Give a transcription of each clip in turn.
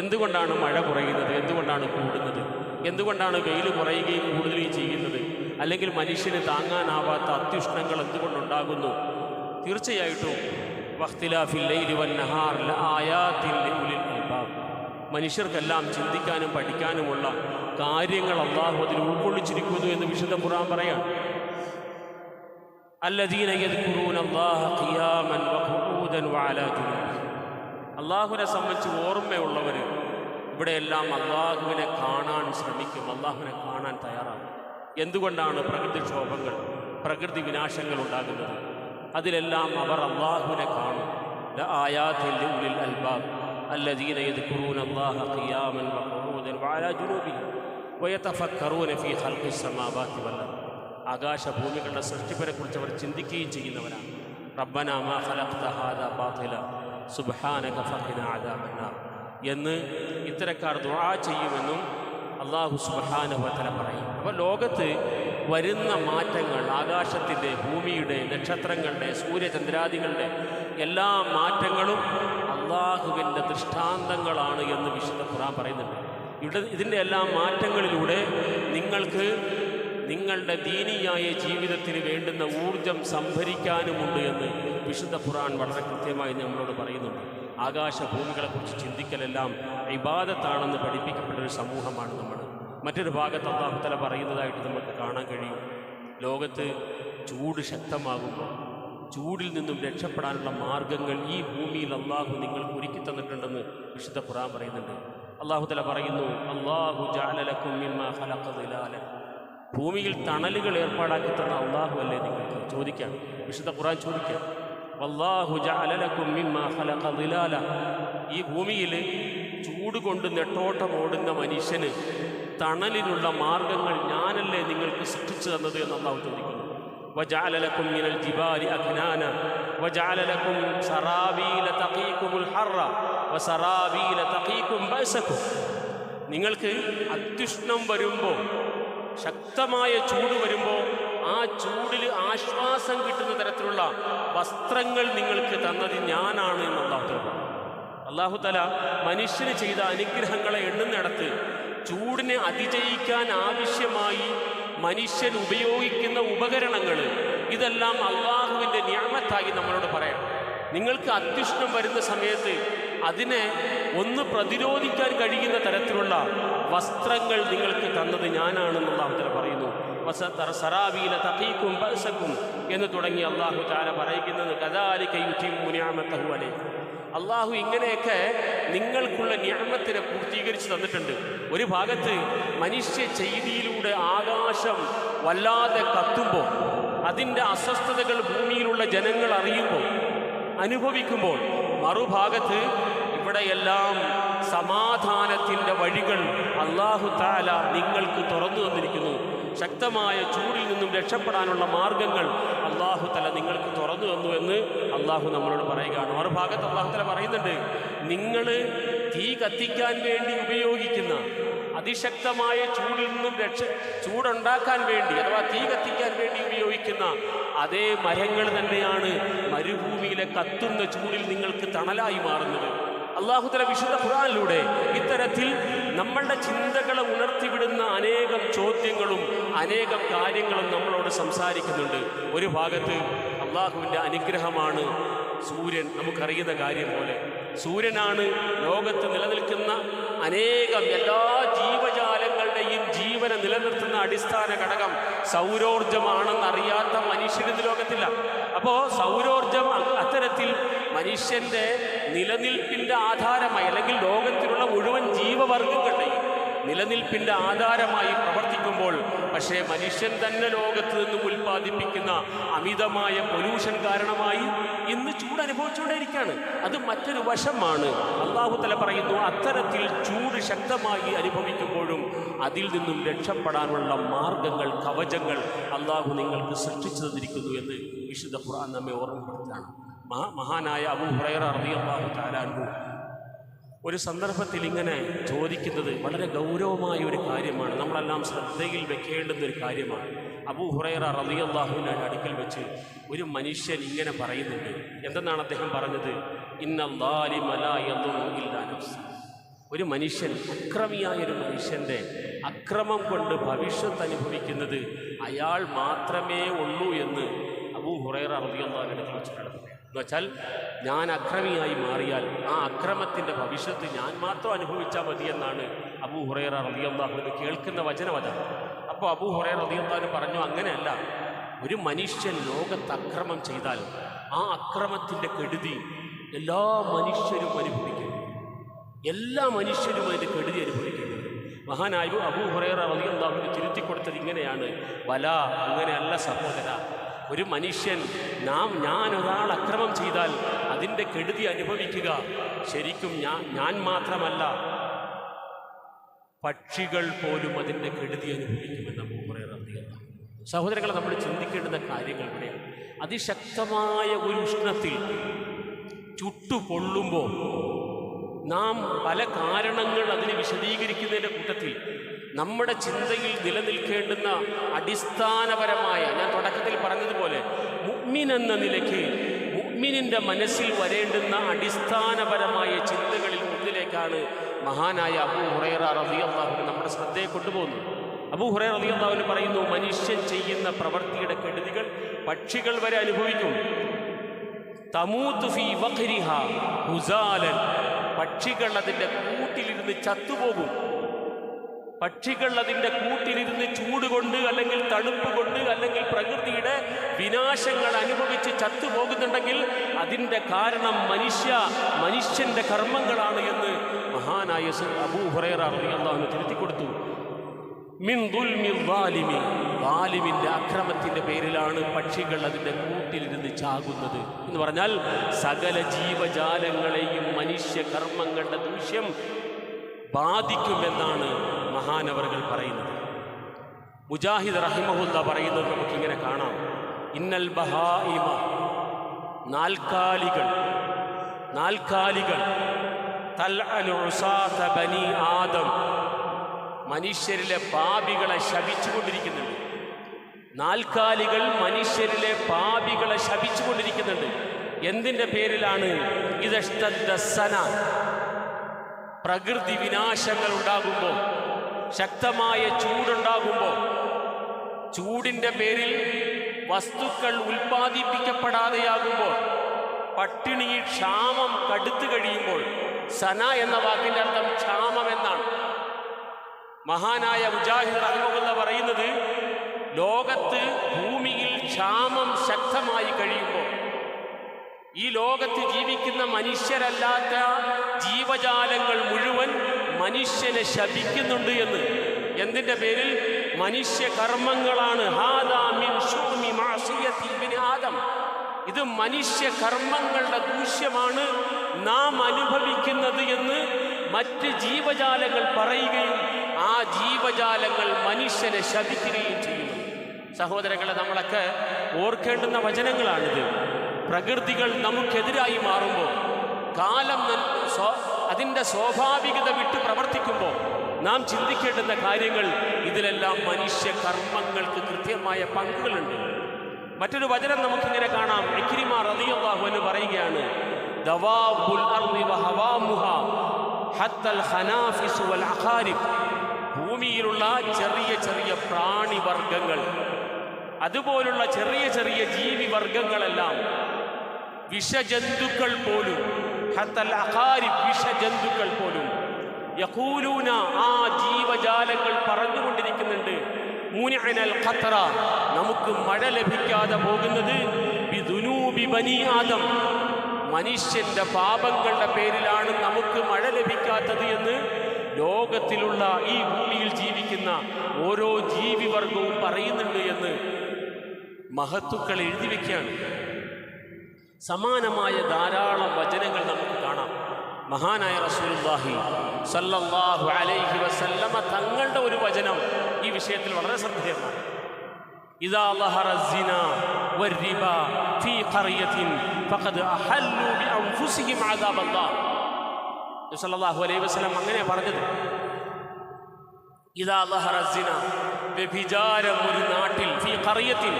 എന്തുകൊണ്ടാണ് മഴ കുറയുന്നത്? എന്തുകൊണ്ടാണ് കൂടുന്നത്? എന്തുകൊണ്ടാണ് വെയിൽ കുറയുകയും കൂടുകയും ചെയ്യുന്നത്? അല്ലെങ്കിൽ മനുഷ്യന് താങ്ങാനാവാത്ത അത്യുഷ്ണങ്ങൾ എന്തുകൊണ്ടുണ്ടാകുന്നു? തീർച്ചയായിട്ടും മനുഷ്യർക്കെല്ലാം ചിന്തിക്കാനും പഠിക്കാനുമുള്ള കാര്യങ്ങൾ അള്ളാഹു അതിൽ ഉൾക്കൊള്ളിച്ചിരിക്കുന്നു എന്ന് വിശുദ്ധ ഖുറാൻ പറയാം അല്ലദീന യദ്കുറൂന അല്ലാഹ ഖിയാമൻ വഖുഊദൻ വഅലാ ജുനൂബ് അള്ളാഹുവിനെ സംബന്ധിച്ച് ഓർമ്മയുള്ളവർ ഇവിടെയെല്ലാം അള്ളാഹുവിനെ കാണാൻ ശ്രമിക്കും അള്ളാഹുവിനെ കാണാൻ തയ്യാറാകും എന്തുകൊണ്ടാണ് പ്രകൃതിക്ഷോഭങ്ങൾ പ്രകൃതി വിനാശങ്ങൾ ഉണ്ടാകുന്നത് അതിലെല്ലാം അവർ അള്ളാഹുവിനെ കാണും ആയാത്തിൽ ഉലിൽ അൽബാബ് الذين يذكرون الله قياما وقعودا وعلى جنوبهم ويتفكرون في خلق السماوات والارض ആകാശഭൂമികളുടെ സൃഷ്ടിപ്പിനെക്കുറിച്ച് അവർ ചിന്തിക്കുകയും ചെയ്യുന്നവരാണ് റബ്ബന മാ ഖലഖ്ത ഹാദാ ബാത്തില സുബ്ഹാനക ഫഖിന അദാബന്നാർ. എന്ന് ഇത്തരക്കാർ ദുആ ചെയ്യുമെന്നും അള്ളാഹു സുബ്ഹാനഹുവതല പറയും. അപ്പോൾ ലോകത്ത് വരുന്ന മാറ്റങ്ങൾ ആകാശത്തിന്റെ ഭൂമിയുടെ നക്ഷത്രങ്ങളുടെ സൂര്യചന്ദ്രാദികളുടെ എല്ലാ മാറ്റങ്ങളും അള്ളാഹുവിന്റെ ദൃഷ്ടാന്തങ്ങളാണ് എന്ന് വിശുദ്ധ ഖുറാൻ പറയുന്നുണ്ട്. ഇവിടെ ഇതിന്റെ എല്ലാ മാറ്റങ്ങളിലൂടെ നിങ്ങൾക്ക് നിങ്ങളുടെ ദീനിയായ ജീവിതത്തിന് വേണ്ടുന്ന ഊർജം സംഭരിക്കാനുമുണ്ട് എന്ന് വിശുദ്ധ ഖുറാൻ വളരെ കൃത്യമായി നമ്മളോട് പറയുന്നുണ്ട്. ആകാശഭൂമികളെക്കുറിച്ച് ചിന്തിക്കലെല്ലാം ഇബാദത്താണെന്ന് പഠിപ്പിക്കപ്പെട്ടൊരു സമൂഹമാണ് നമ്മൾ. മറ്റൊരു ഭാഗത്ത് അള്ളാഹുത്തല പറയുന്നതായിട്ട് നമുക്ക് കാണാൻ കഴിയും. ലോകത്ത് ചൂട് ശക്തമാകുമ്പോൾ ചൂടിൽ നിന്നും രക്ഷപ്പെടാനുള്ള മാർഗങ്ങൾ ഈ ഭൂമിയിൽ അള്ളാഹു നിങ്ങൾക്ക് ഒരുക്കി തന്നിട്ടുണ്ടെന്ന് വിശുദ്ധ ഖുറാൻ പറയുന്നുണ്ട്. അള്ളാഹുത്തല പറയുന്നു അള്ളാഹു ജാലലക്കും ഭൂമിയിൽ തണലുകൾ ഏർപ്പാടാക്കി തന്ന അള്ളാഹു അല്ലേ നിങ്ങൾക്ക് ചോദിക്കാം? വിശുദ്ധ ഖുറാൻ ചോദിക്കാം. ഈ ഭൂമിയിൽ ചൂട് കൊണ്ട് നെട്ടോട്ടം ഓടുന്ന മനുഷ്യന് തണലിനുള്ള മാർഗങ്ങൾ ഞാനല്ലേ നിങ്ങൾക്ക് സൃഷ്ടിച്ചു തന്നത് എന്ന് അള്ളാഹു ചോദിക്കുന്നു. വജഅലലക്കും മിനൽ ജിബാലി അഖ്നാന. വജഅലലക്കും സറാബീല തഖീകുമുൽ ഹർറ വസറാബീല നിങ്ങൾക്ക് അത്യുഷ്ണം വരുമ്പോൾ ശക്തമായ ചൂട് വരുമ്പോൾ ആ ചൂടിൽ ആശ്വാസം കിട്ടുന്ന തരത്തിലുള്ള വസ്ത്രങ്ങൾ നിങ്ങൾക്ക് തന്നത് ഞാനാണ് എന്ന് അള്ളാഹു അള്ളാഹു തല മനുഷ്യന് ചെയ്ത അനുഗ്രഹങ്ങളെ എണ്ണുന്നിടത്ത് ചൂടിനെ അതിജയിക്കാൻ ആവശ്യമായി മനുഷ്യൻ ഉപയോഗിക്കുന്ന ഉപകരണങ്ങൾ ഇതെല്ലാം അള്ളാഹുവിന്റെ ഞാമത്തായി നമ്മളോട് പറയാം. നിങ്ങൾക്ക് അത്യുഷ്ണം വരുന്ന സമയത്ത് അതിനെ ഒന്ന് പ്രതിരോധിക്കാൻ കഴിയുന്ന തരത്തിലുള്ള വസ്ത്രങ്ങൾ നിങ്ങൾക്ക് തന്നത് ഞാനാണെന്നുള്ള അവതരം പറയുന്നു. സറാബീല തഖീക്കും ബഅസക്കും എന്ന് തുടങ്ങി അള്ളാഹു താര പറയുന്നത് കദാലിക്കയുറ്റിമുനിയാമത്തഹു അലേ അള്ളാഹു ഇങ്ങനെയൊക്കെ നിങ്ങൾക്കുള്ള ഞാമത്തിനെ പൂർത്തീകരിച്ച് തന്നിട്ടുണ്ട്. ഒരു ഭാഗത്ത് മനുഷ്യ ചെയ്തിയിലൂടെ ആകാശം വല്ലാതെ കത്തുമ്പോൾ അതിന്റെ അസ്വസ്ഥതകൾ ഭൂമിയിലുള്ള ജനങ്ങൾ അറിയുമ്പോൾ അനുഭവിക്കുമ്പോൾ മറുഭാഗത്ത് ഇവിടെയെല്ലാം സമാധാനത്തിന്റെ വഴികൾ അള്ളാഹു താല നിങ്ങൾക്ക് തുറന്നു തന്നിരിക്കുന്നു. ശക്തമായ ചൂടിൽ നിന്നും രക്ഷപ്പെടാനുള്ള മാർഗങ്ങൾ അള്ളാഹു തല നിങ്ങൾക്ക് തുറന്നു തന്നു എന്ന് അള്ളാഹു നമ്മളോട് പറയുകയാണ്. മറുഭാഗത്ത് അള്ളാഹു തല പറയുന്നുണ്ട് നിങ്ങൾ തീ കത്തിക്കാൻ വേണ്ടി ഉപയോഗിക്കുന്ന അതിശക്തമായ ചൂടിൽ നിന്നും രക്ഷ ചൂടുണ്ടാക്കാൻ വേണ്ടി അഥവാ തീ കത്തിക്കാൻ വേണ്ടി ഉപയോഗിക്കുന്ന അതേ മരങ്ങൾ തന്നെയാണ് മരുഭൂമിയിലെ കത്തുന്ന ചൂടിൽ നിങ്ങൾക്ക് തണലായി മാറുന്നത്. അള്ളാഹുതല വിശുദ്ധ ഖുറാനിലൂടെ ഇത്തരത്തിൽ നമ്മളുടെ ചിന്തകളെ ഉണർത്തിവിടുന്ന അനേകം ചോദ്യങ്ങളും അനേകം കാര്യങ്ങളും നമ്മളോട് സംസാരിക്കുന്നുണ്ട്. ഒരു ഭാഗത്ത് അള്ളാഹുവിന്റെ അനുഗ്രഹമാണ് സൂര്യൻ നമുക്കറിയുന്ന കാര്യം പോലെ. സൂര്യനാണ് ലോകത്ത് നിലനിൽക്കുന്ന അനേകം എല്ലാ ജീവനെ നിലനിർത്തുന്ന അടിസ്ഥാന ഘടകം സൗരോർജമാണെന്നറിയാത്ത മനുഷ്യരിന്ന് ലോകത്തില്ല. അപ്പോൾ സൗരോർജം അത്തരത്തിൽ മനുഷ്യന്റെ നിലനിൽപ്പിന്റെ ആധാരമായി അല്ലെങ്കിൽ ലോകത്തിലുള്ള മുഴുവൻ ജീവവർഗങ്ങളുടെയും നിലനിൽപ്പിന്റെ ആധാരമായി പ്രവർത്തിക്കുമ്പോൾ പക്ഷേ മനുഷ്യൻ തന്നെ ലോകത്ത് നിന്നും ഉൽപ്പാദിപ്പിക്കുന്ന അമിതമായ പൊല്യൂഷൻ കാരണമായി ഇന്ന് ചൂട് അനുഭവിച്ചുകൊണ്ടേയിരിക്കുകയാണ്. അത് മറ്റൊരു വശമാണ്. അള്ളാഹു തല പറയുന്നു അത്തരത്തിൽ ചൂട് ശക്തമായി അനുഭവിക്കുമ്പോഴും അതിൽ നിന്നും രക്ഷപ്പെടാനുള്ള മാർഗങ്ങൾ കവചങ്ങൾ അള്ളാഹു നിങ്ങൾക്ക് സൃഷ്ടിച്ചു തന്നിരിക്കുന്നു എന്ന് വിശുദ്ധ ഖുർആൻ നമ്മെ ഓർമ്മപ്പെടുത്തുകയാണ്. മഹാ മഹാനായ അബു ഹുറൈറ റളിയല്ലാഹു താലാൻഹു ഒരു സന്ദർഭത്തിൽ ഇങ്ങനെ ചോദിക്കുന്നത് വളരെ ഗൗരവമായ ഒരു കാര്യമാണ്. നമ്മളെല്ലാം ശ്രദ്ധയിൽ വെക്കേണ്ടുന്ന ഒരു കാര്യമാണ്. അബൂ ഹുറൈറ റളിയല്ലാഹുവിന്റെ അടുക്കൽ വെച്ച് ഒരു മനുഷ്യൻ ഇങ്ങനെ പറയുന്നുണ്ട്. എന്തെന്നാണ് അദ്ദേഹം പറഞ്ഞത്? ഇന്നല്ലാലിമല ഒരു മനുഷ്യൻ അക്രമിയായ ഒരു മനുഷ്യന്റെ അക്രമം കൊണ്ട് ഭവിഷ്യത്ത് അനുഭവിക്കുന്നത് അയാൾ മാത്രമേ ഉള്ളൂ എന്ന് അബൂ ഹുറൈറ റളിയല്ലാഹുവിനെ അടുക്കൽ പറയുന്നത് എന്ന് വെച്ചാൽ ഞാൻ അക്രമിയായി മാറിയാൽ ആ അക്രമത്തിന്റെ ഭവിഷ്യത്ത് ഞാൻ മാത്രം അനുഭവിച്ചാൽ മതി എന്നാണ് അബൂ ഹുറൈറ റളിയല്ലാഹു കേൾക്കുന്ന വചനം അതാണ്. അപ്പോൾ അബൂ ഹുറൈറ റളിയല്ലാഹു പറഞ്ഞു അങ്ങനെയല്ല ഒരു മനുഷ്യൻ ലോകത്ത് അക്രമം ചെയ്താൽ ആ അക്രമത്തിന്റെ കെടുതി എല്ലാ മനുഷ്യരും അനുഭവിക്കും. എല്ലാ മനുഷ്യരും അതിന്റെ കെടുതി അനുഭവിക്കുന്നു മഹാനായ അബൂ ഹുറൈറ റളിയല്ലാഹുവിന് തിരുത്തി കൊടുത്തത് ഇങ്ങനെയാണ്. വല അങ്ങനെയല്ല സഹോദര ഒരു മനുഷ്യൻ നാം ഞാൻ ഒരാൾ അക്രമം ചെയ്താൽ അതിന്റെ കെടുതി അനുഭവിക്കുക. ശരിക്കും ഞാൻ ഞാൻ മാത്രമല്ല പക്ഷികൾ പോലും അതിന്റെ കെടുതി അനുഭവിക്കുമെന്ന് അബൂ ഹുറൈറ റളിയല്ലാഹു സഹോദരങ്ങളെ നമ്മൾ ചിന്തിക്കേണ്ടുന്ന കാര്യങ്ങൾ ഇവിടെയാണ്. അതിശക്തമായ ഒരു ഉഷ്ണത്തിൽ ചുട്ടുപൊള്ളുമ്പോൾ നാം പല കാരണങ്ങൾ അതിനെ വിശദീകരിക്കുന്നതിന്റെ കൂട്ടത്തിൽ നമ്മുടെ ചിന്തയിൽ നിലനിൽക്കേണ്ടുന്ന അടിസ്ഥാനപരമായ ഞാൻ തുടക്കത്തിൽ പറഞ്ഞതുപോലെ മുഗ്മിൻ എന്ന നിലയ്ക്ക് മുഗ്മിനിന്റെ മനസ്സിൽ വരേണ്ടുന്ന അടിസ്ഥാനപരമായ ചിന്തകളിൽ ഒന്നിലേക്കാണ് മഹാനായ അബൂ ഹുറൈറ അള്ളാഹുവിന് നമ്മുടെ ശ്രദ്ധയെ കൊണ്ടുപോകുന്നത്. അബൂ ഹുറൈറ അള്ളാഹുവിന് പറയുന്നു മനുഷ്യൻ ചെയ്യുന്ന പ്രവൃത്തിയുടെ കെടുതികൾ പക്ഷികൾ വരെ അനുഭവിക്കും. പക്ഷികൾ അതിന്റെ കൂട്ടിലിരുന്ന് ചത്തുപോകും. പക്ഷികൾ അതിന്റെ കൂട്ടിലിരുന്ന് ചൂട് കൊണ്ട് അല്ലെങ്കിൽ തണുപ്പ് കൊണ്ട് അല്ലെങ്കിൽ പ്രകൃതിയുടെ വിനാശങ്ങൾ അനുഭവിച്ച് ചത്തുപോകുന്നുണ്ടെങ്കിൽ അതിന്റെ കാരണം മനുഷ്യ മനുഷ്യന്റെ കർമ്മങ്ങളാണ് എന്ന് മഹാനായ അബൂ ഹുറൈറ തിരുത്തി കൊടുത്തു അക്രമത്തിന്റെ പേരിലാണ് പക്ഷികൾ അതിന്റെ കൂട്ടിലിരുന്ന് ചാകുന്നത് എന്ന് പറഞ്ഞാൽ സകല ജീവജാലങ്ങളെയും മനുഷ്യ കർമ്മങ്ങളുടെ ദൂഷ്യം ബാധിക്കുമെന്നാണ് മഹാനവറുകൾ പറയുന്നത്. മുജാഹിദ് റഹിമഹുല്ല പറയുന്നത് നമുക്കിങ്ങനെ കാണാം. ഇന്നൽ ബഹായിമ നാൽക്കാലികൾ നാൽക്കാലികൾ. ബനി ആദം മനുഷ്യരിലെ പാപികളെ ശപിച്ചുകൊണ്ടിരിക്കുന്നുണ്ട്. നാൽക്കാലികൾ മനുഷ്യരിലെ പാപികളെ ശപിച്ചുകൊണ്ടിരിക്കുന്നുണ്ട്. എന്തിന്റെ പേരിലാണ്? ഇതഷ്ടന പ്രകൃതി വിനാശങ്ങൾ ഉണ്ടാകുമ്പോൾ. ശക്തമായ ചൂടുണ്ടാകുമ്പോൾ ചൂടിന്റെ പേരിൽ വസ്തുക്കൾ ഉൽപ്പാദിപ്പിക്കപ്പെടാതെയാകുമ്പോൾ പട്ടിണി ക്ഷാമം കടുത്തു കഴിയുമ്പോൾ സന എന്ന വാക്കിന്റെ അർത്ഥം ക്ഷാമം എന്നാണ്. മഹാനായ മുജാഹിദ് റഹ്മുല്ല പറയുന്നത് ലോകത്ത് ഭൂമിയിൽ ക്ഷാമം ശക്തമായി കഴിയുമ്പോൾ ഈ ലോകത്ത് ജീവിക്കുന്ന മനുഷ്യരല്ലാത്ത ജീവജാലങ്ങൾ മുഴുവൻ മനുഷ്യനെ ശപിക്കുന്നുണ്ട് എന്ന്. എന്തിന്റെ പേരിൽ? മനുഷ്യ കർമ്മങ്ങളാണ് ഇത് മനുഷ്യ കർമ്മങ്ങളുടെ ദൂഷ്യമാണ് നാം അനുഭവിക്കുന്നത് എന്ന് മറ്റ് ജീവജാലങ്ങൾ പറയുകയും ആ ജീവജാലങ്ങൾ മനുഷ്യനെ ശപിക്കുകയും ചെയ്യുന്നു. സഹോദരങ്ങളെ നമ്മളൊക്കെ ഓർക്കേണ്ടുന്ന വചനങ്ങളാണിത്. പ്രകൃതികൾ നമുക്കെതിരായി മാറുമ്പോൾ കാലം അതിന്റെ സ്വാഭാവികത വിട്ട് പ്രവർത്തിക്കുമ്പോൾ നാം ചിന്തിക്കേണ്ടുന്ന കാര്യങ്ങൾ ഇതിലെല്ലാം മനുഷ്യ കർമ്മങ്ങൾക്ക് കൃത്യമായ പങ്കുകളുണ്ട്. മറ്റൊരു വചനം നമുക്കിങ്ങനെ കാണാം. എക്കിരിമാർ അതിയാഹു എന്ന് പറയുകയാണ് ഭൂമിയിലുള്ള ചെറിയ ചെറിയ പ്രാണിവർഗങ്ങൾ അതുപോലുള്ള ചെറിയ ചെറിയ ജീവിവർഗങ്ങളെല്ലാം വിഷജന്തുക്കൾ പോലും വിഷജന്തുക്കൾ പോലും. യഹൂലൂന ആ ജീവജാലങ്ങൾ പറഞ്ഞുകൊണ്ടിരിക്കുന്നുണ്ട്. മുനിഅനൽ ഖത്ര നമുക്ക് മഴ ലഭിക്കാതെ പോകുന്നത് ബനി ആദം. മനുഷ്യന്റെ പാപങ്ങളുടെ പേരിലാണ് നമുക്ക് മഴ ലഭിക്കാത്തത് എന്ന് ലോകത്തിലുള്ള ഈ ഭൂമിയിൽ ജീവിക്കുന്ന ഓരോ ജീവിവർഗവും പറയുന്നുണ്ട് എന്ന് മഹത്തുക്കൾ എഴുതി വെക്കുകയാണ്. സമാനമായ ധാരാളം വചനങ്ങൾ നമുക്ക് കാണാം മഹാനായ റസൂലുള്ളാഹി സല്ലല്ലാഹു അലൈഹി വസല്ലമ തങ്ങളുടെ ഒരു വചനം ഈ വിഷയത്തിൽ വളരെ ശ്രദ്ധേയമാണ് ഇദാ ളഹറ الزنا والربا في قرية فقد أحلوا بأنفسهم عذاب الله നബി സല്ലല്ലാഹു അലൈഹി വസല്ലം അങ്ങനെ പറഞ്ഞത് ഇതാ ളഹറ الزنا വ്യഭിചാരം ഒരു നാട്ടിൽ ഫീ ഖറിയത്തിൽ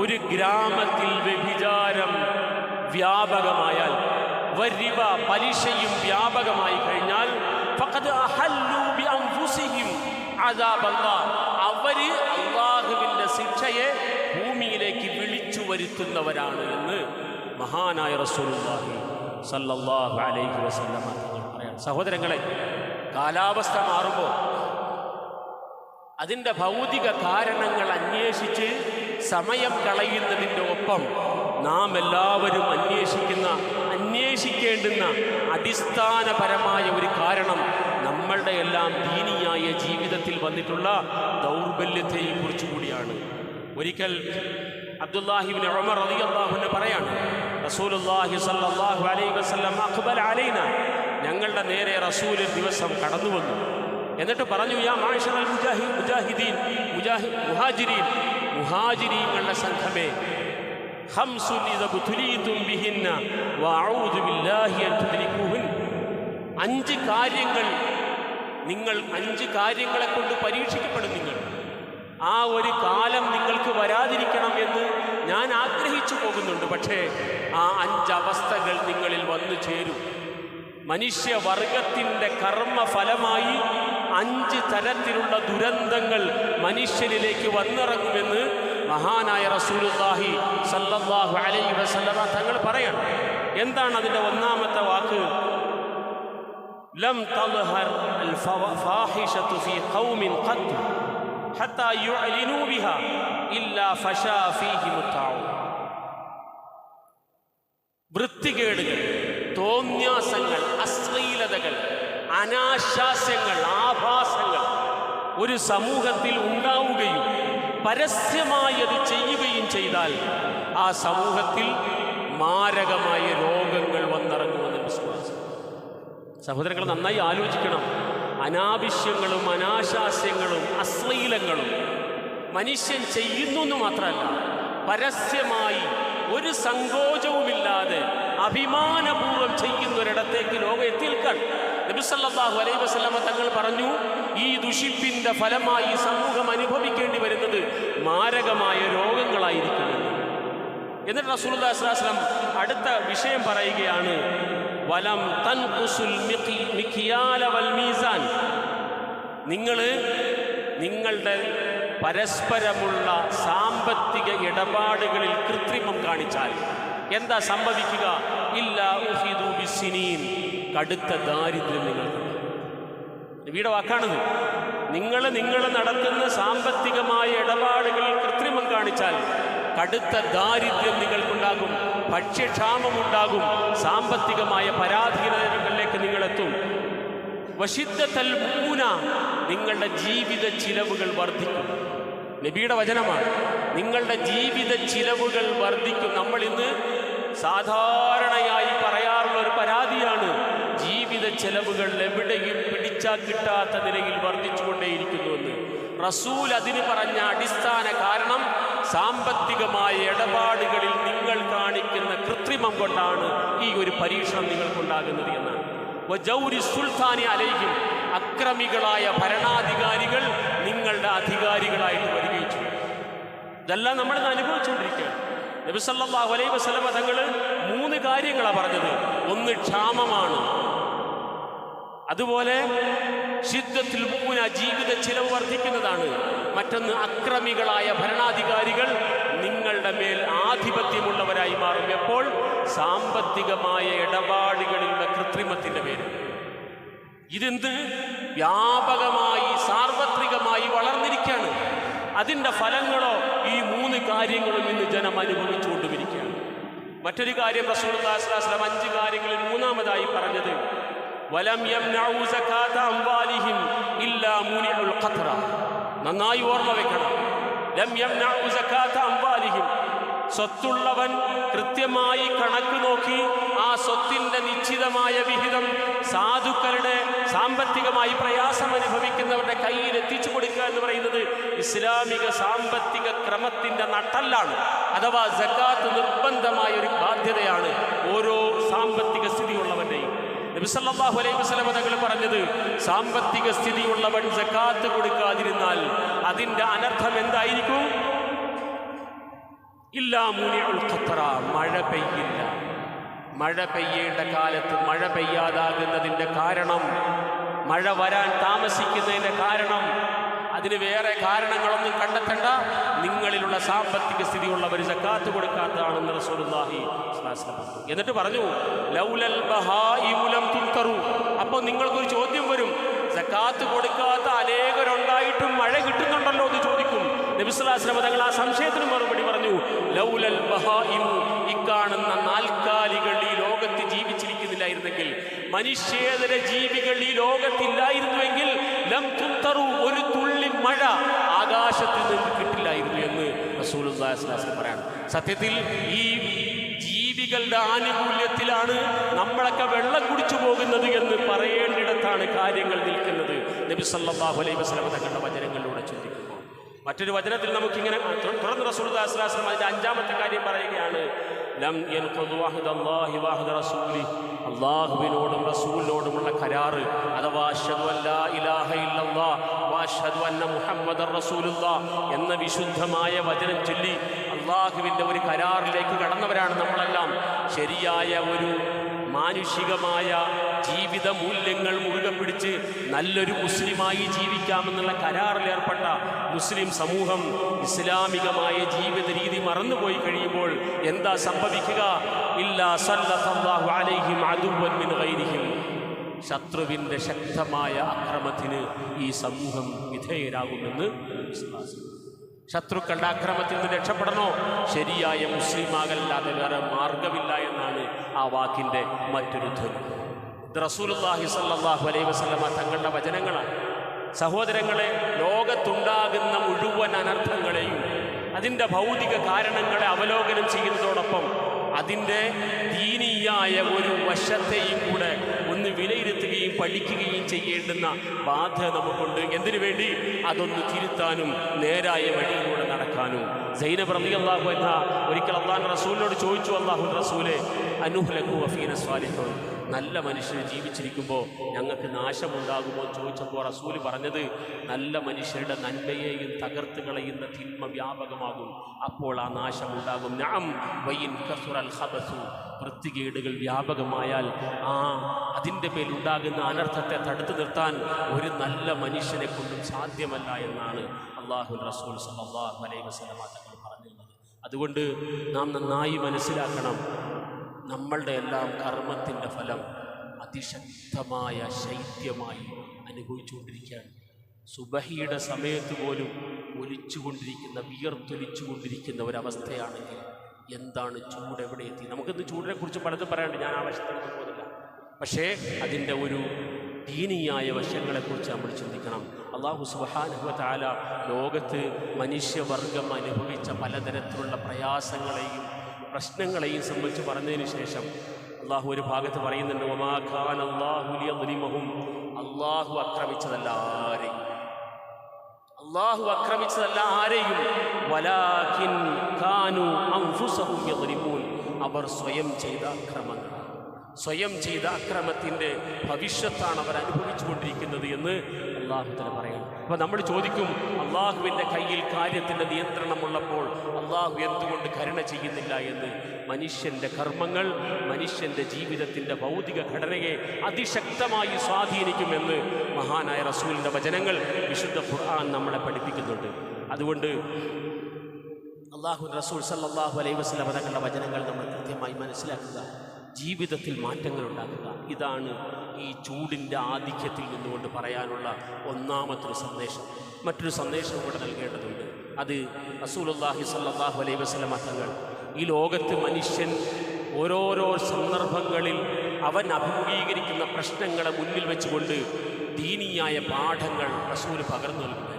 ഒരു ഗ്രാമത്തിൽ വ്യഭിചാരം വ്യാപകമായാൽ വരിവ പലിശയും വ്യാപകമായി കഴിഞ്ഞാൽ അവർ അള്ളാഹുവിന്റെ ശിക്ഷയെ ഭൂമിയിലേക്ക് വിളിച്ചു വരുത്തുന്നവരാണ് എന്ന് മഹാനായ റസൂലുള്ളാഹി സല്ലല്ലാഹു അലൈഹി വസല്ലം പറയാം സഹോദരങ്ങളെ കാലാവസ്ഥ മാറുമ്പോൾ അതിന്റെ ഭൗതിക കാരണങ്ങൾ അന്വേഷിച്ച് സമയം കളയുന്നതിന്റെ ഒപ്പം നാം എല്ലാവരും അന്വേഷിക്കുന്ന അന്വേഷിക്കേണ്ടുന്ന അടിസ്ഥാനപരമായ ഒരു കാരണം നമ്മളുടെ എല്ലാം ദീനിയായ ജീവിതത്തിൽ വന്നിട്ടുള്ള ദൗർബല്യത്തെയും കുറിച്ചു കൂടിയാണ്. ഒരിക്കൽ അബ്ദുല്ലാഹിബിൻ ഉമർ റളിയല്ലാഹുവിനെ പറയാണ് റസൂലുള്ളാഹി സ്വല്ലല്ലാഹു അലൈഹി വസല്ലം അഖ്ബൽ അലൈന. ഞങ്ങളുടെ നേരെ റസൂൽ ദിവസം കടന്നു വന്നു. എന്നിട്ട് പറഞ്ഞു യാ മാഷറൽ മുജാഹിദീൻ മുജാഹിദീൻ മുജാഹി മുഹാജിരീൻ മുഹാജിരീങ്ങളുടെ സംഘമേ അഞ്ച് കാര്യങ്ങൾ നിങ്ങൾ അഞ്ച് കാര്യങ്ങളെ കൊണ്ട് പരീക്ഷിക്കപ്പെടും നിങ്ങൾ. ആ ഒരു കാലം നിങ്ങൾക്ക് വരാതിരിക്കണം എന്ന് ഞാൻ ആഗ്രഹിച്ചു പോകുന്നുണ്ട്. പക്ഷേ ആ അഞ്ചവസ്ഥകൾ നിങ്ങളിൽ വന്നു ചേരും. മനുഷ്യവർഗത്തിന്റെ കർമ്മഫലമായി അഞ്ച് തരത്തിലുള്ള ദുരന്തങ്ങൾ മനുഷ്യരിലേക്ക് വന്നിറങ്ങുമെന്ന് മഹാനായ റസൂലുല്ലാഹി സല്ലല്ലാഹു അലൈഹി വസല്ലമ തങ്ങൾ പറയണം. എന്താണ് അതിന്റെ ഒന്നാമത്തെ വാക്ക്? ലം തൽഹർ അൽ ഫാഹിഷത്തു ഫീ ഖൗമിൻ ഖത്ത് ഹത്താ യുഅലിനു ബിഹാ ഇല്ലാ ഫശാ ഫീഹിം താഉ വൃത്തികേടുകൾ തോന്യാസങ്ങൾ അശ്ലീലതകൾ അനാശാസ്യങ്ങൾ ആഭാസങ്ങൾ ഒരു സമൂഹത്തിൽ ഉണ്ടാവുകയും പരസ്യമായി അത് ചെയ്യുകയും ചെയ്താൽ ആ സമൂഹത്തിൽ മാരകമായ രോഗങ്ങൾ വന്നിറങ്ങുമെന്ന് വിശ്വാസം. സഹോദരങ്ങൾ നന്നായി ആലോചിക്കണം. അനാവശ്യങ്ങളും അനാശാസ്യങ്ങളും അശ്ലീലങ്ങളും മനുഷ്യൻ ചെയ്യുന്നു എന്ന് മാത്രമല്ല പരസ്യമായി ഒരു സങ്കോചവുമില്ലാതെ അഭിമാനപൂർവം ചെയ്യുന്ന ഒരിടത്തേക്ക് ലോകം എത്തിക്കാൻ നബിസല്ലാഹു അലൈ വസ്ലമ തങ്ങൾ പറഞ്ഞു ഈ ദുഷിപ്പിന്റെ ഫലമായി സമൂഹം അനുഭവിക്കേണ്ടി വരുന്നത് മാരകമായ രോഗങ്ങളായിരിക്കുമെന്ന് എന്നിട്ട് റസൂൽസ്ലാസ്ലം അടുത്ത വിഷയം പറയുകയാണ് വലം തൻകുസുൽ കുസുൽ മീസാൻ. നിങ്ങൾ നിങ്ങളുടെ പരസ്പരമുള്ള സാമ്പത്തിക ഇടപാടുകളിൽ കൃത്രിമം കാണിച്ചാൽ എന്താ സംഭവിക്കുക? കടുത്ത ദാരിദ്ര്യം നിങ്ങൾ നബിയുടെ വാക്കാണിത്. നിങ്ങൾ നിങ്ങൾ നടത്തുന്ന സാമ്പത്തികമായ ഇടപാടുകളിൽ കൃത്രിമം കാണിച്ചാൽ കടുത്ത ദാരിദ്ര്യം നിങ്ങൾക്കുണ്ടാകും. ഭക്ഷ്യക്ഷാമമുണ്ടാകും. സാമ്പത്തികമായ പരാധീനതകളിലേക്ക് നിങ്ങളെത്തും. വശിദ്ധത്തൽ മൂന നിങ്ങളുടെ ജീവിത ചിലവുകൾ വർദ്ധിക്കും. നബിയുടെ വചനമാണ്. നിങ്ങളുടെ ജീവിത ചിലവുകൾ വർദ്ധിക്കും. നമ്മൾ ഇന്ന് സാധാരണയായി പറയാറുള്ള ഒരു പരാതിയാണ്. ജീവിത ചെലവുകൾ എവിടെയും പിടിച്ചാൽ കിട്ടാത്ത നിലയിൽ വർദ്ധിച്ചുകൊണ്ടേയിരിക്കുന്നുവെന്ന് റസൂൽ അതിന് പറഞ്ഞ അടിസ്ഥാന കാരണം സാമ്പത്തികമായ ഇടപാടുകളിൽ നിങ്ങൾ കാണിക്കുന്ന കൃത്രിമം കൊണ്ടാണ് ഈ ഒരു പരീക്ഷണം നിങ്ങൾക്കുണ്ടാകുന്നത് എന്നാണ്. സുൽത്താനി അലൈഹിം അക്രമികളായ ഭരണാധികാരികൾ നിങ്ങളുടെ അധികാരികളായിട്ട് ചെയ്യും ഇതെല്ലാം നമ്മൾ അനുഭവിച്ചുകൊണ്ടിരിക്കുകയാണ്. നബിസല്ലാഹു അലൈ വസ്ലമ തങ്ങൾ മൂന്ന് കാര്യങ്ങളാണ് പറഞ്ഞത്. ഒന്ന് ക്ഷാമമാണ്. അതുപോലെ ശുദ്ധത്തിൽ മൂന ജീവിത ചിലവ് വർദ്ധിക്കുന്നതാണ്. മറ്റൊന്ന് അക്രമികളായ ഭരണാധികാരികൾ നിങ്ങളുടെ മേൽ ആധിപത്യമുള്ളവരായി മാറും. എപ്പോൾ? സാമ്പത്തികമായ ഇടപാടുകളിലുള്ള കൃത്രിമത്തിന്റെ പേര് ഇതെന്ത്? വ്യാപകമായി അതിന്റെ ഫലങ്ങളോ ഈ മൂന്ന് കാര്യങ്ങളും ഇന്ന് ജനം അനുഭവിച്ചുകൊണ്ടുമിരിക്കുകയാണ്. മറ്റൊരു കാര്യം റസൂൽ അഞ്ച് കാര്യങ്ങളിൽ മൂന്നാമതായി പറഞ്ഞത് വലം നന്നായി ഓർമ്മ വെക്കണം. സ്വത്തുള്ളവൻ കൃത്യമായി കണക്ക് നോക്കി ആ സ്വത്തിന്റെ നിശ്ചിതമായ വിഹിതം സാധുക്കളുടെ സാമ്പത്തികമായി പ്രയാസം അനുഭവിക്കുന്നവരുടെ കയ്യിൽ എത്തിച്ചു കൊടുക്കുക എന്ന് പറയുന്നത് ഇസ്ലാമിക സാമ്പത്തിക ക്രമത്തിന്റെ നട്ടല്ലാണ് അഥവാ ജക്കാത്ത് നിർബന്ധമായ ഒരു ബാധ്യതയാണ് ഓരോ സാമ്പത്തിക സ്ഥിതിയുള്ളവന്റെയും നബിസല്ലാഹു അലൈഹി വസല്ലമ തങ്ങൾ പറഞ്ഞത് സാമ്പത്തിക സ്ഥിതിയുള്ളവൻ ജക്കാത്ത് കൊടുക്കാതിരുന്നാൽ അതിന്റെ അനർത്ഥം എന്തായിരിക്കും? ഇല്ലാ ഖത്തറ മഴ പെയ്യില്ല. മഴ പെയ്യേണ്ട കാലത്ത് മഴ പെയ്യാതാകുന്നതിന്റെ കാരണം മഴ വരാൻ താമസിക്കുന്നതിന്റെ കാരണം അതിന് വേറെ കാരണങ്ങളൊന്നും കണ്ടെത്തണ്ട. നിങ്ങളിലുള്ള സാമ്പത്തിക സ്ഥിതിയുള്ളവർ സക്കാത്ത് കൊടുക്കാത്തതാണെന്ന് റസൂലുള്ളാഹി എന്നിട്ട് പറഞ്ഞു ലൗലൽ ബഹായിമുലം തുൽക്കറു അപ്പോൾ നിങ്ങൾക്കൊരു ചോദ്യം വരും ജക്കാത്ത് കൊടുക്കാത്ത അനേകരുണ്ടായിട്ടും മഴ കിട്ടുന്നുണ്ടല്ലോ എന്ന് ചോദിക്കും. നബിസ്വലാസ്ലമ തങ്ങൾ ആ സംശയത്തിന് മറുപടി പറഞ്ഞു ലൗലൽ ബഹായിമു ജീവിച്ചിരിക്കുന്നില്ലായിരുന്നെങ്കിൽ മനുഷ്യേതര ജീവികൾ ഈ ലോകത്തില്ലായിരുന്നുവെങ്കിൽ ലം തുത്തറു ഒരു തുള്ളി മഴ ആകാശത്തിൽ നിന്ന് കിട്ടില്ലായിരുന്നു എന്ന് റസൂലുള്ളാഹിസ്ലാസ് പറയാണ്. സത്യത്തിൽ ഈ ജീവികളുടെ ആനുകൂല്യത്തിലാണ് നമ്മളൊക്കെ വെള്ളം കുടിച്ചു പോകുന്നത് എന്ന് പറയേണ്ടിടത്താണ് കാര്യങ്ങൾ നിൽക്കുന്നത്. നബി സല്ലാഹു അലൈഹി വസല്ലം തങ്ങളുടെ വചനങ്ങളിലൂടെ ചിന്തിക്കുമ്പോൾ. മറ്റൊരു വചനത്തിൽ നമുക്കിങ്ങനെ തുടർന്ന് റസൂൽ അതിന്റെ അഞ്ചാമത്തെ കാര്യം പറയുകയാണ് ലം അള്ളാഹുവിനോടും റസൂലിനോടുമുള്ള കരാറ്. അഥവാ റസൂലുള്ളാഹ് എന്ന വിശുദ്ധമായ വചനം ചൊല്ലി അള്ളാഹുവിന്റെ ഒരു കരാറിലേക്ക് കടന്നവരാണ് നമ്മളെല്ലാം. ശരിയായ ഒരു മാനുഷികമായ ജീവിത മൂല്യങ്ങൾ മുറുകെ പിടിച്ച് നല്ലൊരു മുസ്ലിമായി ജീവിക്കാമെന്നുള്ള കരാറിലേർപ്പെട്ട മുസ്ലിം സമൂഹം ഇസ്ലാമികമായ ജീവിത രീതി മറന്നുപോയി കഴിയുമ്പോൾ എന്താ സംഭവിക്കുക? ഇല്ലാ മിൻ ശത്രുവിന്റെ ശക്തമായ അക്രമത്തിന് ഈ സമൂഹം വിധേയരാകുമെന്ന് വിശ്വാസം. ശത്രുക്കളുടെ അക്രമത്തിൽ നിന്ന് രക്ഷപ്പെടണോ? ശരിയായ മുസ്ലിമാകല്ലാതെ വേറെ മാർഗമില്ല എന്നാണ് ആ വാക്കിന്റെ മറ്റൊരു ധ്വനി. ഇത് റസൂലുള്ളാഹി സല്ലല്ലാഹു അലൈഹി വസല്ലമ തങ്ങളുടെ വചനങ്ങളാണ്. സഹോദരങ്ങളെ ലോകത്തുണ്ടാകുന്ന മുഴുവൻ അനർത്ഥങ്ങളെയും അതിന്റെ ഭൗതിക കാരണങ്ങളെ അവലോകനം ചെയ്യുന്നതോടൊപ്പം അതിന്റെ ദീനീയായ ഒരു വശത്തെയും കൂടെ ഒന്ന് വിലയിരുത്തുകയും പഠിക്കുകയും ചെയ്യേണ്ടുന്ന ബാധ്യത നമുക്കുണ്ട്. എന്തിനു വേണ്ടി? അതൊന്ന് തിരുത്താനും നേരായ വഴിയിലൂടെ നടക്കാനും. സൈനബ് റബി അള്ളാഹു എന്ന ഒരിക്കൽ അള്ളാഹു റസൂലിനോട് ചോദിച്ചു അള്ളാഹു റസൂലെ അനുഹ്ലഖു അഫീന സ്വാലിഹോൻ. നല്ല മനുഷ്യർ ജീവിച്ചിരിക്കുമ്പോൾ ഞങ്ങൾക്ക് നാശമുണ്ടാകുമോ ചോദിച്ചപ്പോൾ റസൂൽ പറഞ്ഞത് നല്ല മനുഷ്യരുടെ നന്മയെയും തകർത്ത് കളയുന്ന തിന്മ വ്യാപകമാകും. അപ്പോൾ ആ നാശമുണ്ടാകും. വൃത്തികേടുകൾ വ്യാപകമായാൽ ആ അതിന്റെ മേലുണ്ടാകുന്ന അനർത്ഥത്തെ തടുത്തു നിർത്താൻ ഒരു നല്ല മനുഷ്യനെ കൊണ്ടും സാധ്യമല്ല എന്നാണ് അള്ളാഹു റസൂൽ സല്ലല്ലാഹു അലൈഹി വസ്ലമാ തങ്ങൾ പറഞ്ഞിരുന്നത്. അതുകൊണ്ട് നാം നന്നായി മനസ്സിലാക്കണം. നമ്മളുടെ എല്ലാം കർമ്മത്തിന്റെ ഫലം അതിശക്തമായ ശൈത്യമായി അനുഭവിച്ചുകൊണ്ടിരിക്കുകയാണ്. സുബഹിയുടെ സമയത്ത് പോലും ഒലിച്ചുകൊണ്ടിരിക്കുന്ന വിയർത്തൊലിച്ചുകൊണ്ടിരിക്കുന്ന ഒരവസ്ഥയാണെങ്കിൽ എന്താണ് ചൂട് എവിടെ എത്തി? നമുക്കിന്ന് ചൂടിനെ കുറിച്ച് പലതും പറയാണ്ട് ഞാൻ ആവശ്യത്തിനൊന്നും പോകുന്നില്ല. പക്ഷേ അതിന്റെ ഒരു ദീനിയായ വശങ്ങളെക്കുറിച്ച് നമ്മൾ ചിന്തിക്കണം. അള്ളാഹു സുബാനുഹ താല ലോകത്ത് മനുഷ്യവർഗം അനുഭവിച്ച പലതരത്തിലുള്ള പ്രയാസങ്ങളെയും പ്രശ്നങ്ങളെയും സംബന്ധിച്ച് പറഞ്ഞതിന് ശേഷം അള്ളാഹു ഒരു ഭാഗത്ത് പറയുന്നുണ്ട് ഒമാ ഖാൻ അല്ലാഹു ലിയദ്ലിമഹും." അള്ളാഹു ആക്രമിച്ചതല്ല ആരെയും. അള്ളാഹു ആക്രമിച്ചതല്ല ആരെയും. അവർ സ്വയം ചെയ്ത അക്രമങ്ങൾ. സ്വയം ചെയ്ത അക്രമത്തിന്റെ ഭവിഷ്യത്താണ് അവർ അനുഭവിച്ചു കൊണ്ടിരിക്കുന്നത് എന്ന് അള്ളാഹു തന്നെ പറയുന്നു. അപ്പോൾ നമ്മൾ ചോദിക്കും അള്ളാഹുവിന്റെ കയ്യിൽ കാര്യത്തിന്റെ നിയന്ത്രണമുള്ളപ്പോൾ അള്ളാഹു എന്തുകൊണ്ട് കരുണ ചെയ്യുന്നില്ല എന്ന്? മനുഷ്യന്റെ കർമ്മങ്ങൾ മനുഷ്യന്റെ ജീവിതത്തിന്റെ ഭൗതിക ഘടനയെ അതിശക്തമായി സ്വാധീനിക്കുമെന്ന് മഹാനായ റസൂലിന്റെ വചനങ്ങൾ വിശുദ്ധ ഖുർആൻ നമ്മളെ പഠിപ്പിക്കുന്നുണ്ട്. അതുകൊണ്ട് അള്ളാഹു റസൂൽ സല്ലാഹു അലൈഹി തങ്ങളുടെ വചനങ്ങൾ നമ്മൾ കൃത്യമായി മനസ്സിലാക്കുക. ജീവിതത്തിൽ മാറ്റങ്ങൾ ഉണ്ടാക്കുക ഇതാണ് ഈ ചൂടിന്റെ ആധിക്യത്തിൽ നിന്നുകൊണ്ട് പറയാനുള്ള ഒന്നാമത്തൊരു സന്ദേശം. മറ്റൊരു സന്ദേശം കൂടെ നൽകേണ്ടതുണ്ട്. അത് റസൂലുള്ളാഹി സല്ലാഹു അലൈ വസ്ലം തങ്ങൾ ഈ ലോകത്ത് മനുഷ്യൻ ഓരോരോ സന്ദർഭങ്ങളിൽ അവൻ അഭിമുഖീകരിക്കുന്ന പ്രശ്നങ്ങളെ മുന്നിൽ വെച്ചുകൊണ്ട് ദീനിയായ പാഠങ്ങൾ റസൂൽ പകർന്നു നൽകുമായിരുന്നു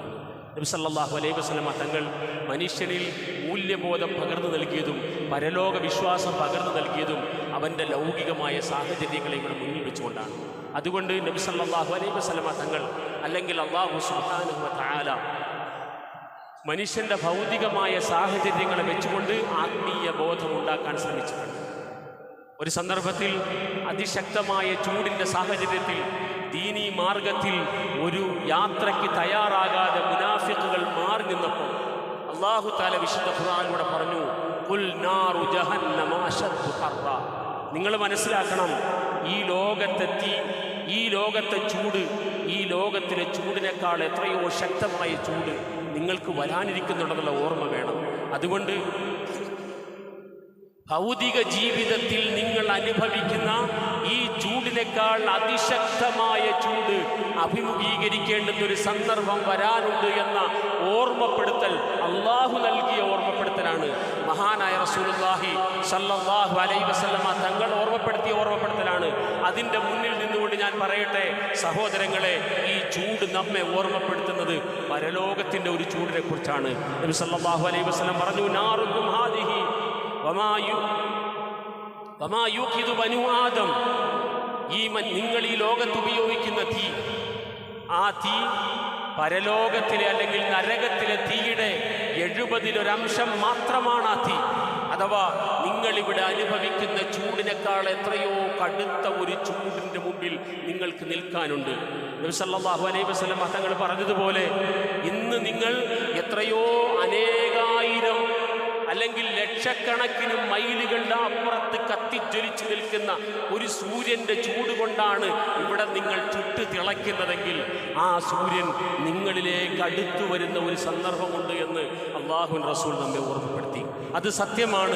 നബി സല്ലല്ലാഹു അലൈഹി വസല്ലമ തങ്ങൾ മനുഷ്യനിൽ മൂല്യബോധം പകർന്നു നൽകിയതും പരലോക വിശ്വാസം പകർന്നു നൽകിയതും അവന്റെ ലൗകികമായ സാഹചര്യങ്ങളെ ഇവിടെ മുന്നിൽ വെച്ചുകൊണ്ടാണ്. അതുകൊണ്ട് നബിസല്ലാഹു അലൈഹി വസല്ലമ തങ്ങൾ അല്ലെങ്കിൽ അള്ളാഹു തആല മനുഷ്യന്റെ ഭൗതികമായ സാഹചര്യങ്ങളെ വെച്ചുകൊണ്ട് ആത്മീയ ബോധം ഉണ്ടാക്കാൻ ശ്രമിച്ചിട്ടുണ്ട്. ഒരു സന്ദർഭത്തിൽ അതിശക്തമായ ചൂടിന്റെ സാഹചര്യത്തിൽ ദീനീ മാർഗത്തിൽ ഒരു യാത്രയ്ക്ക് തയ്യാറാകാതെ മുനാഫിക്കുകൾ മാറി നിന്നപ്പോൾ അള്ളാഹു താല വിശുദ്ധ ഖുർആാനിലൂടെ പറഞ്ഞു. നിങ്ങൾ മനസ്സിലാക്കണം ഈ ലോകത്തെത്തി ഈ ലോകത്തെ ചൂട് ഈ ലോകത്തിലെ ചൂടിനേക്കാൾ എത്രയോ ശക്തമായ ചൂട് നിങ്ങൾക്ക് വരാനിരിക്കുന്നുണ്ടെന്നുള്ള ഓർമ്മ വേണം അതുകൊണ്ട് ഭൗതിക ജീവിതത്തിൽ നിങ്ങൾ അനുഭവിക്കുന്ന ഈ ചൂടിനേക്കാൾ അതിശക്തമായ ചൂട് അഭിമുഖീകരിക്കേണ്ടുന്ന ഒരു സന്ദർഭം വരാനുണ്ട് എന്ന ഓർമ്മപ്പെടുത്തൽ അള്ളാഹു നൽകിയ ഓർമ്മപ്പെടുത്തലാണ്. മഹാനായ റസൂലുല്ലാഹി സല്ലല്ലാഹു അലൈഹി വസല്ലമ തങ്ങൾ ഓർമ്മപ്പെടുത്തിയ ഓർമ്മപ്പെടുത്തലാണ്. അതിന്റെ മുന്നിൽ നിന്നുകൊണ്ട് ഞാൻ പറയട്ടെ സഹോദരങ്ങളെ ഈ ചൂട് നമ്മെ ഓർമ്മപ്പെടുത്തുന്നത് പരലോകത്തിന്റെ ഒരു ചൂടിനെ കുറിച്ചാണ് നബി സല്ലാഹു അലൈഹി വസ്ലം പറഞ്ഞു നാറുക്കും ഹാദിഹി ആദം. ഈ നിങ്ങൾ ഈ ലോകത്ത് ഉപയോഗിക്കുന്ന തീ ആ തീ പരലോകത്തിലെ അല്ലെങ്കിൽ നരകത്തിലെ തീയുടെ എഴുപതിലൊരംശം മാത്രമാണ് ആ തീ. അഥവാ നിങ്ങൾ ഇവിടെ അനുഭവിക്കുന്ന ചൂടിനേക്കാൾ എത്രയോ കടുത്ത ഒരു ചൂടിന്റെ മുമ്പിൽ നിങ്ങൾക്ക് നിൽക്കാനുണ്ട്. നബി സല്ലല്ലാഹു അലൈഹി വസല്ലം തങ്ങൾ പറഞ്ഞതുപോലെ ഇന്ന് നിങ്ങൾ എത്രയോ അനേകായിരം അല്ലെങ്കിൽ ലക്ഷക്കണക്കിന് മൈലുകളുടെ അപ്പുറത്ത് കത്തിജ്വലിച്ചു നിൽക്കുന്ന ഒരു സൂര്യന്റെ ചൂട് കൊണ്ടാണ് ഇവിടെ നിങ്ങൾ ചുട്ടു തിളയ്ക്കുന്നതെങ്കിൽ ആ സൂര്യൻ നിങ്ങളിലേക്ക് അടുത്തു വരുന്ന ഒരു സന്ദർഭമുണ്ട് എന്ന് അള്ളാഹുൻ റസൂൽ നമ്മെ ഓർമ്മപ്പെടുത്തി. അത് സത്യമാണ്.